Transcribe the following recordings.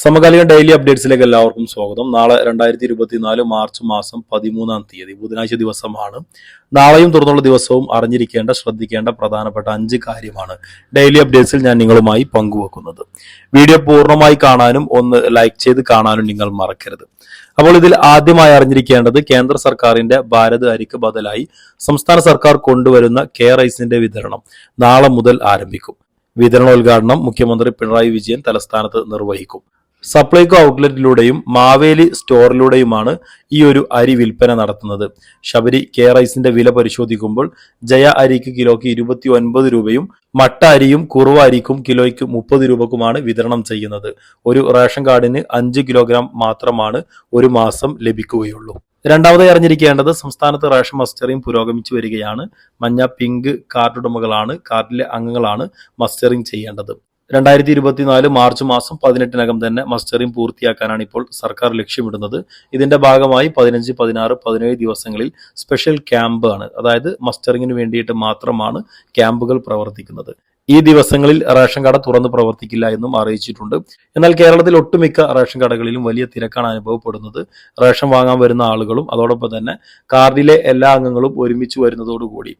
സമകാലിക ഡെയിലി അപ്ഡേറ്റ്സിലേക്ക് എല്ലാവർക്കും സ്വാഗതം. നാളെ രണ്ടായിരത്തി ഇരുപത്തിനാല് മാർച്ച് മാസം പതിമൂന്നാം തീയതി ബുധനാഴ്ച ദിവസമാണ്. നാളെയും തുടർന്നുള്ള ദിവസവും അറിഞ്ഞിരിക്കേണ്ട ശ്രദ്ധിക്കേണ്ട പ്രധാനപ്പെട്ട അഞ്ച് കാര്യമാണ് ഡെയിലി അപ്ഡേറ്റ്സിൽ ഞാൻ നിങ്ങളുമായി പങ്കുവെക്കുന്നത്. വീഡിയോ പൂർണമായി കാണാനും ഒന്ന് ലൈക്ക് ചെയ്ത് കാണാനും നിങ്ങൾ മറക്കരുത്. അപ്പോൾ ഇതിൽ ആദ്യമായി അറിഞ്ഞിരിക്കേണ്ടത് കേന്ദ്ര സർക്കാരിന്റെ ഭാരത് അരിക്ക് ബദലായി സംസ്ഥാന സർക്കാർ കൊണ്ടുവരുന്ന കെ റൈസിന്റെ വിതരണം നാളെ മുതൽ ആരംഭിക്കും. വിതരണോദ്ഘാടനം മുഖ്യമന്ത്രി പിണറായി വിജയൻ തലസ്ഥാനത്ത് നിർവഹിക്കും. സപ്ലൈകോ ഔട്ട്ലെറ്റിലൂടെയും മാവേലി സ്റ്റോറിലൂടെയുമാണ് ഈ ഒരു അരി വിൽപ്പന നടത്തുന്നത്. ശബരി കെ റൈസിന്റെ വില പരിശോധിക്കുമ്പോൾ ജയ അരിക്ക് കിലോയ്ക്ക് ഇരുപത്തി ഒൻപത് രൂപയും മട്ട അരിയും കുറുവ അരിക്കും കിലോയ്ക്ക് മുപ്പത് രൂപക്കുമാണ് വിതരണം ചെയ്യുന്നത്. ഒരു റേഷൻ കാർഡിന് അഞ്ച് കിലോഗ്രാം മാത്രമാണ് ഒരു മാസം ലഭിക്കുകയുള്ളൂ. രണ്ടാമതായി അറിഞ്ഞിരിക്കേണ്ടത് സംസ്ഥാനത്ത് റേഷൻ മസ്റ്ററിംഗ് പുരോഗമിച്ചു വരികയാണ്. മഞ്ഞ പിങ്ക് കാർഡ് ഉടമകളാണ് കാർഡിലെ അംഗങ്ങളാണ് മസ്റ്ററിംഗ് ചെയ്യേണ്ടത്. രണ്ടായിരത്തി ഇരുപത്തിനാല് മാർച്ച് മാസം പതിനെട്ടിനകം തന്നെ മസ്റ്ററിംഗ് പൂർത്തിയാക്കാനാണ് ഇപ്പോൾ സർക്കാർ ലക്ഷ്യമിടുന്നത്. ഇതിന്റെ ഭാഗമായി പതിനഞ്ച് പതിനാറ് പതിനേഴ് ദിവസങ്ങളിൽ സ്പെഷ്യൽ ക്യാമ്പാണ്. അതായത് മസ്റ്ററിംഗിന് വേണ്ടിയിട്ട് മാത്രമാണ് ക്യാമ്പുകൾ പ്രവർത്തിക്കുന്നത്. ഈ ദിവസങ്ങളിൽ റേഷൻ കട തുറന്ന് പ്രവർത്തിക്കില്ല എന്നും അറിയിച്ചിട്ടുണ്ട്. എന്നാൽ കേരളത്തിൽ ഒട്ടുമിക്ക റേഷൻ കടകളിലും വലിയ തിരക്കാണ് അനുഭവപ്പെടുന്നത്. റേഷൻ വാങ്ങാൻ വരുന്ന ആളുകളും അതോടൊപ്പം തന്നെ കാർഡിലെ എല്ലാ അംഗങ്ങളും ഒരുമിച്ച് വരുന്നതോടുകൂടി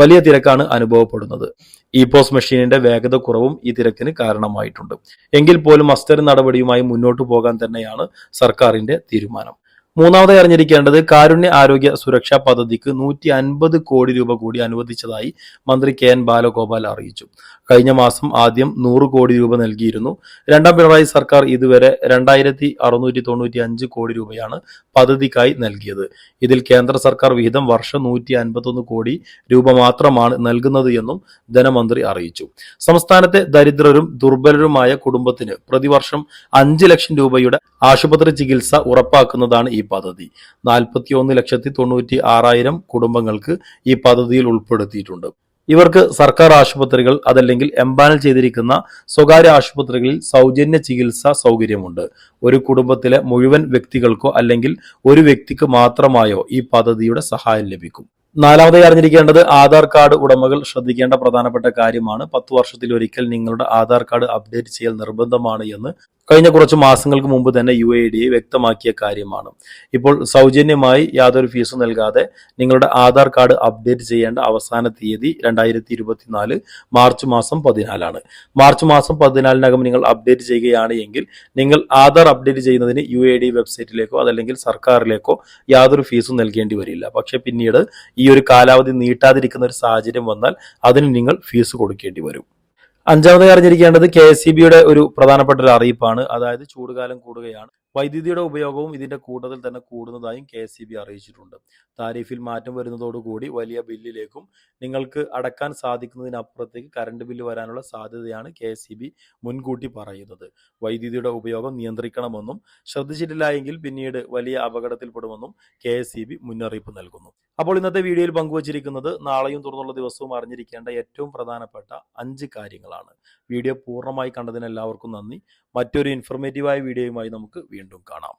വലിയ തിരക്കാണ് അനുഭവപ്പെടുന്നത്. ഇ പോസ് മെഷീനിന്റെ വേഗത കുറവും ഈ തിരക്കിന് കാരണമായിട്ടുണ്ട്. എങ്കിൽ പോലും മസ്റ്റർ നടപടിയുമായി മുന്നോട്ടു പോകാൻ തന്നെയാണ് സർക്കാരിന്റെ തീരുമാനം. മൂന്നാമതായി അറിഞ്ഞിരിക്കേണ്ടത് കാരുണ്യ ആരോഗ്യ സുരക്ഷാ പദ്ധതിക്ക് നൂറ്റി അൻപത് കോടി രൂപ കൂടി അനുവദിച്ചതായി മന്ത്രി കെ എൻ ബാലഗോപാൽ അറിയിച്ചു. കഴിഞ്ഞ മാസം ആദ്യം നൂറ് കോടി രൂപ നൽകിയിരുന്നു. രണ്ടാം പിണറായി സർക്കാർ ഇതുവരെ രണ്ടായിരത്തി അറുന്നൂറ്റി തൊണ്ണൂറ്റി അഞ്ച് കോടി രൂപയാണ് പദ്ധതിക്കായി നൽകിയത്. ഇതിൽ കേന്ദ്ര സർക്കാർ വിഹിതം വർഷം നൂറ്റി അൻപത്തൊന്ന് കോടി രൂപ മാത്രമാണ് നൽകുന്നത് എന്നും ധനമന്ത്രി അറിയിച്ചു. സംസ്ഥാനത്തെ ദരിദ്രരും ദുർബലരുമായ കുടുംബത്തിന് പ്രതിവർഷം അഞ്ച് ലക്ഷം രൂപയുടെ ആശുപത്രി ചികിത്സ ഉറപ്പാക്കുന്നതാണ് ഈ പദ്ധതി. നാൽപ്പത്തി ഒന്ന് ലക്ഷത്തി തൊണ്ണൂറ്റി ആറായിരം കുടുംബങ്ങൾക്ക് ഈ പദ്ധതിയിൽ ഉൾപ്പെടുത്തിയിട്ടുണ്ട്. ഇവർക്ക് സർക്കാർ ആശുപത്രികൾ അതല്ലെങ്കിൽ എംപാനൽ ചെയ്തിരിക്കുന്ന സ്വകാര്യ ആശുപത്രികളിൽ സൗജന്യ ചികിത്സാ സൗകര്യമുണ്ട്. ഒരു കുടുംബത്തിലെ മുഴുവൻ വ്യക്തികൾക്കോ അല്ലെങ്കിൽ ഒരു വ്യക്തിക്ക് മാത്രമായോ ഈ പദ്ധതിയുടെ സഹായം ലഭിക്കും. നാലാമതായി അറിഞ്ഞിരിക്കേണ്ടത് ആധാർ കാർഡ് ഉടമകൾ ശ്രദ്ധിക്കേണ്ട പ്രധാനപ്പെട്ട കാര്യമാണ്. പത്ത് വർഷത്തിലൊരിക്കൽ നിങ്ങളുടെ ആധാർ കാർഡ് അപ്ഡേറ്റ് ചെയ്യൽ നിർബന്ധമാണ് എന്ന് കഴിഞ്ഞ കുറച്ച് മാസങ്ങൾക്ക് മുമ്പ് തന്നെ യു എ ഡി വ്യക്തമാക്കിയ കാര്യമാണ്. ഇപ്പോൾ സൗജന്യമായി യാതൊരു ഫീസും നൽകാതെ നിങ്ങളുടെ ആധാർ കാർഡ് അപ്ഡേറ്റ് ചെയ്യേണ്ട അവസാന തീയതി രണ്ടായിരത്തി ഇരുപത്തിനാല് മാർച്ച് മാസം പതിനാലാണ്. മാർച്ച് മാസം പതിനാലിനകം നിങ്ങൾ അപ്ഡേറ്റ് ചെയ്യുകയാണ് എങ്കിൽ നിങ്ങൾ ആധാർ അപ്ഡേറ്റ് ചെയ്യുന്നതിന് യു എ ഡി വെബ്സൈറ്റിലേക്കോ അതല്ലെങ്കിൽ സർക്കാരിലേക്കോ യാതൊരു ഫീസും നൽകേണ്ടി വരില്ല. പക്ഷെ പിന്നീട് ഈ ഒരു കാലാവധി നീട്ടാതിരിക്കുന്ന ഒരു സാഹചര്യം വന്നാൽ അതിന് നിങ്ങൾ ഫീസ് കൊടുക്കേണ്ടി വരും. അഞ്ചാമതായി അറിഞ്ഞിരിക്കേണ്ടത് കെ എസ് സി ബിയുടെ ഒരു പ്രധാനപ്പെട്ട ഒരു അറിയിപ്പാണ്. അതായത് ചൂടുകാലം കൂടുകയാണ്. വൈദ്യുതിയുടെ ഉപയോഗവും ഇതിന്റെ കൂട്ടത്തിൽ തന്നെ കൂടുന്നതായും കെ എസ് സി ബി അറിയിച്ചിട്ടുണ്ട്. താരിഫിൽ മാറ്റം വരുന്നതോടുകൂടി വലിയ ബില്ലിലേക്കും നിങ്ങൾക്ക് അടക്കാൻ സാധിക്കുന്നതിനപ്പുറത്തേക്ക് കറണ്ട് ബില്ല് വരാനുള്ള സാധ്യതയാണ് കെ എസ് സി ബി മുൻകൂട്ടി പറയുന്നത്. വൈദ്യുതിയുടെ ഉപയോഗം നിയന്ത്രിക്കണമെന്നും ശ്രദ്ധിച്ചിട്ടില്ല എങ്കിൽ പിന്നീട് വലിയ അപകടത്തിൽപ്പെടുമെന്നും കെ എസ് സി ബി മുന്നറിയിപ്പ് നൽകുന്നു. അപ്പോൾ ഇന്നത്തെ വീഡിയോയിൽ പങ്കുവച്ചിരിക്കുന്നത് നാളെയും തുറന്നുള്ള ദിവസവും അറിഞ്ഞിരിക്കേണ്ട ഏറ്റവും പ്രധാനപ്പെട്ട അഞ്ച് കാര്യങ്ങളാണ്. വീഡിയോ പൂർണമായി കണ്ടതിന് എല്ലാവർക്കും നന്ദി. മറ്റൊരു ഇൻഫർമേറ്റീവായ വീഡിയോയുമായി നമുക്ക് വീണ്ടും കാണാം.